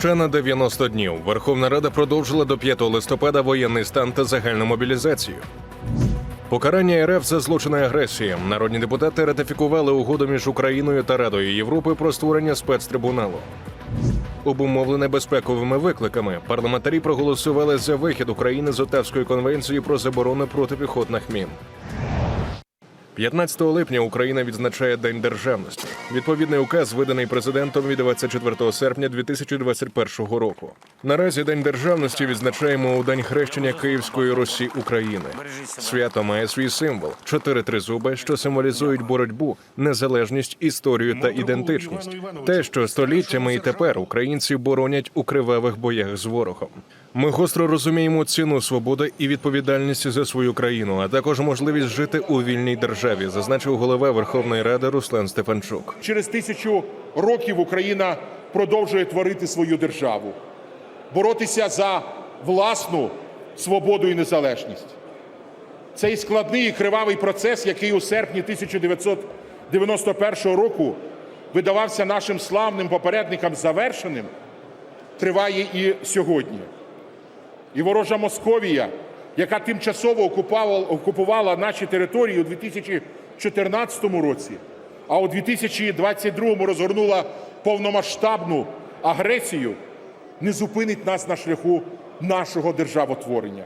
Ще на 90 днів Верховна Рада продовжила до 5 листопада воєнний стан та загальну мобілізацію. Покарання РФ за злочини агресії. Народні депутати ратифікували угоду між Україною та Радою Європи про створення спецтрибуналу. Обумовлене безпековими викликами, парламентарі проголосували за вихід України з Отавської конвенції про заборону протипіхотних мін. 15 липня Україна відзначає День державності. Відповідний указ виданий президентом від 24 серпня 2021 року. Наразі День державності відзначаємо у день хрещення Київської Русі України. Свято має свій символ чотири тризуби, що символізують боротьбу, незалежність, історію та ідентичність. Те, що століттями і тепер українці боронять у кривавих боях з ворогом. Ми гостро розуміємо ціну свободи і відповідальність за свою країну, а також можливість жити у вільній державі, зазначив голова Верховної Ради Руслан Стефанчук. Через тисячу років Україна продовжує творити свою державу, боротися за власну свободу і незалежність. Цей складний і кривавий процес, який у серпні 1991 року видавався нашим славним попередникам завершеним, триває і сьогодні. І ворожа Московія, яка тимчасово окупувала, наші території у 2014 році, а у 2022 розгорнула повномасштабну агресію, не зупинить нас на шляху нашого державотворення.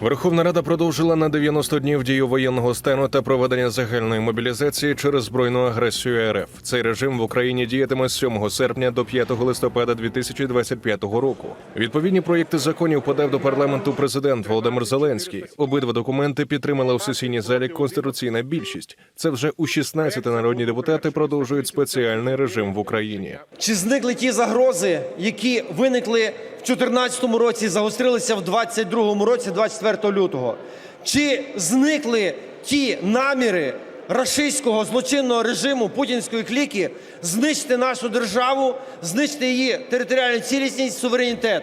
Верховна Рада продовжила на 90 днів дію воєнного стану та проведення загальної мобілізації через збройну агресію РФ. Цей режим в Україні діятиме з 7 серпня до 5 листопада 2025 року. Відповідні проєкти законів подав до парламенту президент Володимир Зеленський. Обидва документи підтримала у сесійній залі конституційна більшість. Це вже у 16 народні депутати продовжують спеціальний режим в Україні. Чи зникли ті загрози, які виникли 2014 році, загострилися в 2022 році, 24 лютого? Чи зникли ті наміри рашистського злочинного режиму путінської кліки знищити нашу державу, знищити її територіальну цілісність, суверенітет?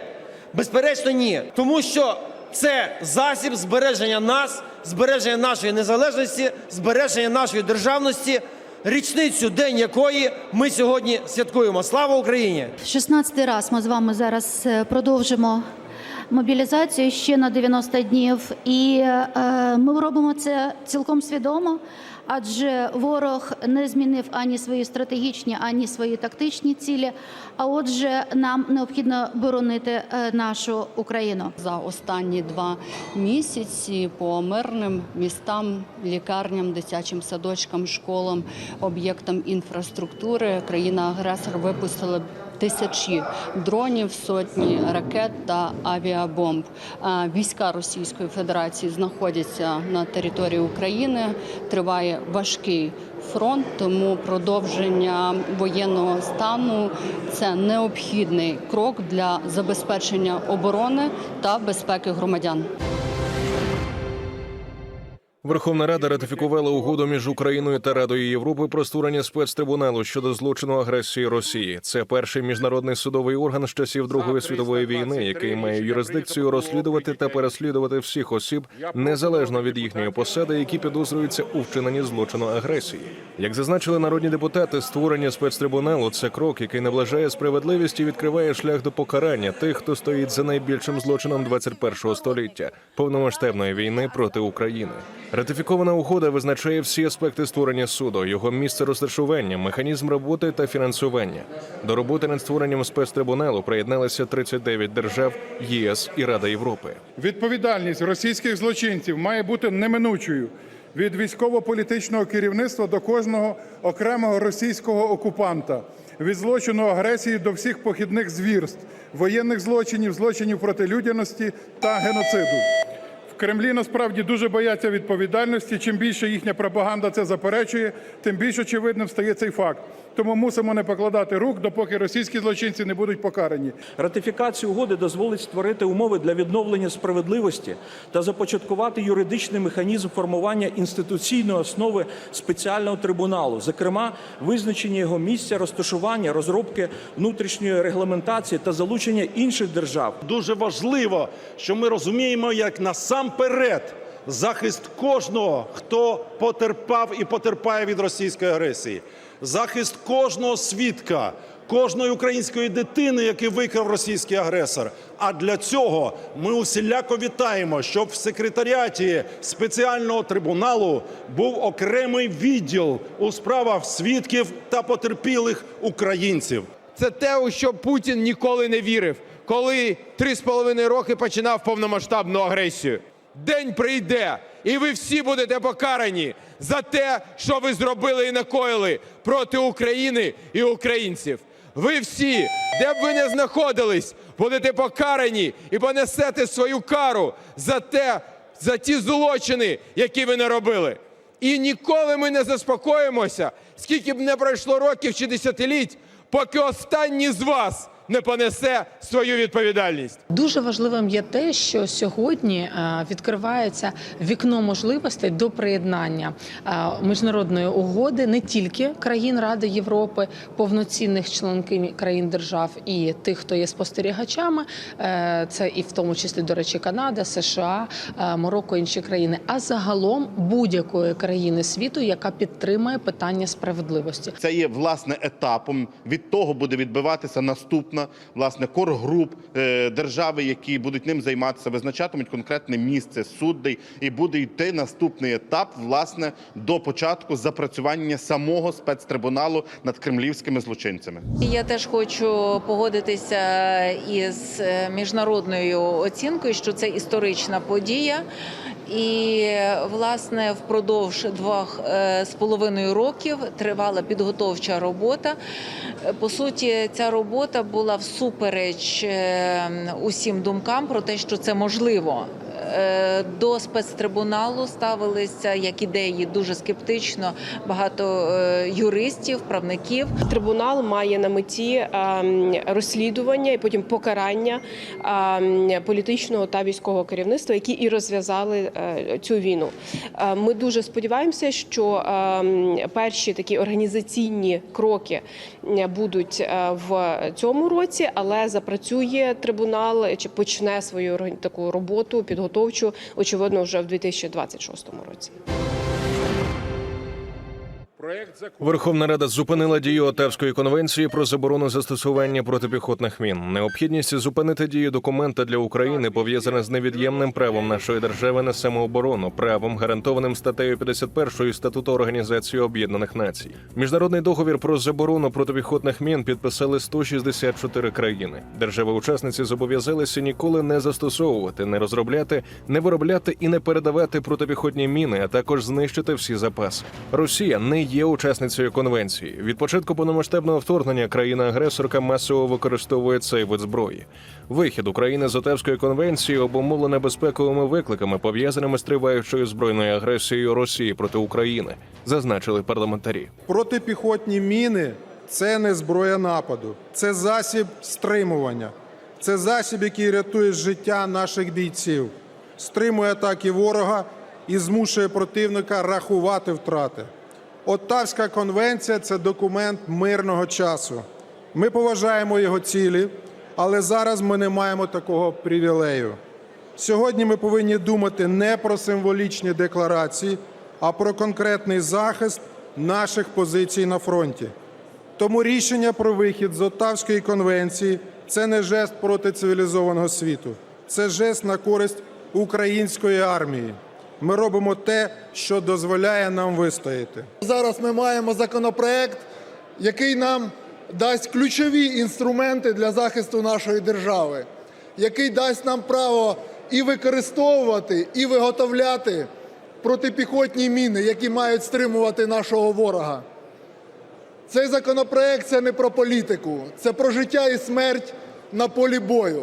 Безперечно, ні. Тому що це засіб збереження нас, збереження нашої незалежності, збереження нашої державності, річницю день якої ми сьогодні святкуємо. Слава Україні! 16 раз ми з вами зараз е, продовжимо мобілізацію ще на 90 днів, і е, ми робимо це цілком свідомо. Адже ворог не змінив ані свої стратегічні, ані свої тактичні цілі. А отже, нам необхідно боронити е, нашу Україну. За останні два місяці по мирним містам, лікарням, дитячим садочкам, школам, об'єктам інфраструктури країна-агресор випустила тисячі дронів, сотні ракет та авіабомб. Війська Російської Федерації знаходяться на території України. Триває важкий фронт, тому продовження воєнного стану це необхідний крок для забезпечення оборони та безпеки громадян. Верховна Рада ратифікувала угоду між Україною та Радою Європи про створення спецтрибуналу щодо злочину агресії Росії. Це перший міжнародний судовий орган з часів Другої світової війни, який має юрисдикцію розслідувати та переслідувати всіх осіб незалежно від їхньої посади, які підозрюються у вчиненні злочину агресії. Як зазначили народні депутати, створення спецтрибуналу це крок, який наближає справедливість і відкриває шлях до покарання тих, хто стоїть за найбільшим злочином 21-го століття повномасштабної війни проти України. Ратифікована угода визначає всі аспекти створення суду, його місце розташування, механізм роботи та фінансування. До роботи над створенням спецтрибуналу приєдналися 39 держав, ЄС і Рада Європи. Відповідальність російських злочинців має бути неминучою від військово-політичного керівництва до кожного окремого російського окупанта, від злочину агресії до всіх похідних звірств, воєнних злочинів, злочинів проти людяності та геноциду. Кремлі насправді дуже бояться відповідальності. Чим більше їхня пропаганда це заперечує, тим більш очевидним стає цей факт. Тому мусимо не покладати рук, допоки російські злочинці не будуть покарані. Ратифікація угоди дозволить створити умови для відновлення справедливості та започаткувати юридичний механізм формування інституційної основи спеціального трибуналу, зокрема, визначення його місця розташування, розробки внутрішньої регламентації та залучення інших держав. Дуже важливо, що ми розуміємо, як насамперед захист кожного, хто потерпав і потерпає від російської агресії, захист кожного свідка, кожної української дитини, який викрав російський агресор. А для цього ми усіляко вітаємо, щоб в секретаріаті спеціального трибуналу був окремий відділ у справах свідків та потерпілих українців. Це те, у що Путін ніколи не вірив, коли три з половиною роки починав повномасштабну агресію. День прийде, і ви всі будете покарані за те, що ви зробили і накоїли проти України і українців. Ви всі, де б ви не знаходились, будете покарані і понесете свою кару за те, за ті злочини, які ви не робили. І ніколи ми не заспокоїмося, скільки б не пройшло років чи десятиліть, поки останній з вас не понесе свою відповідальність. Дуже важливим є те, що сьогодні е, відкривається вікно можливостей до приєднання е, міжнародної угоди не тільки країн Ради Європи, повноцінних членків країн держав і тих, хто є спостерігачами. е, Це і в тому числі, до речі, Канада, США, Марокко, інші країни, а загалом будь-якої країни світу, яка підтримує питання справедливості. Це є власне етапом. Від того буде відбиватися наступна власне коргруп е, держави, які будуть ним займатися, визначатимуть конкретне місце суддей, і буде йти наступний етап, власне, до початку запрацювання самого спецтрибуналу над кремлівськими злочинцями. Я теж хочу погодитися із е, міжнародною оцінкою, що це історична подія. І власне впродовж двох е, з половиною років тривала підготовча робота. Е, По суті, ця робота була всупереч е, усім думкам про те, що це можливо. Е, До спецтрибуналу ставилися як ідеї дуже скептично багато е, юристів, правників. Трибунал має на меті ем, розслідування і потім покарання ем, політичного та військового керівництва, які і розв'язали е, цю війну. Ми дуже сподіваємося, що ем, перші такі організаційні кроки будуть в цьому році, але запрацює трибунал чи почне свою таку роботу підготовчу, очевидно, вже в 2026 році. Верховна Рада зупинила дію Отавської конвенції про заборону застосування протипіхотних мін. Необхідність зупинити дію документа для України пов'язана з невід'ємним правом нашої держави на самооборону, правом гарантованим статтею 51 статуту Організації Об'єднаних Націй. Міжнародний договір про заборону протипіхотних мін підписали 164 країни. Держави-учасниці зобов'язалися ніколи не застосовувати, не розробляти, не виробляти і не передавати протипіхотні міни, а також знищити всі запаси. Росія не є учасницею конвенції. Від початку повномасштабного вторгнення країна-агресорка масово використовує цей вид зброї. Вихід України з Отавської конвенції обумовлено безпековими викликами, пов'язаними з триваючою збройною агресією Росії проти України, зазначили парламентарі. Протипіхотні міни це не зброя нападу, це засіб стримування, це засіб, який рятує життя наших бійців, стримує атаки ворога і змушує противника рахувати втрати. Оттавська конвенція це документ мирного часу. Ми поважаємо його цілі, але зараз ми не маємо такого привілею. Сьогодні ми повинні думати не про символічні декларації, а про конкретний захист наших позицій на фронті. Тому рішення про вихід з Оттавської конвенції це не жест проти цивілізованого світу, це жест на користь української армії. Ми робимо те, що дозволяє нам вистояти. Зараз ми маємо законопроект, який нам дасть ключові інструменти для захисту нашої держави, який дасть нам право і використовувати, і виготовляти протипіхотні міни, які мають стримувати нашого ворога. Цей законопроект це не про політику, це про життя і смерть на полі бою.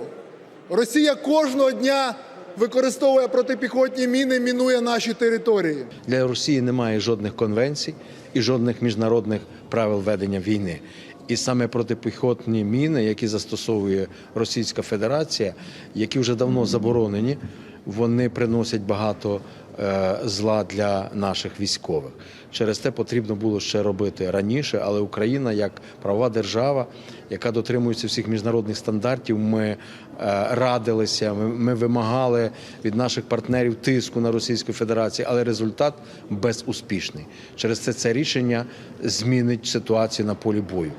Росія кожного дня використовує протипіхотні міни, мінує наші території. Для Росії немає жодних конвенцій і жодних міжнародних правил ведення війни. І саме протипіхотні міни, які застосовує Російська Федерація, які вже давно заборонені, вони приносять багато зла для наших військових. Через те потрібно було ще робити раніше, але Україна як правова держава, яка дотримується всіх міжнародних стандартів, ми е, радилися, ми вимагали від наших партнерів тиску на Російську Федерацію, але результат безуспішний. Через це це рішення змінить ситуацію на полі бою.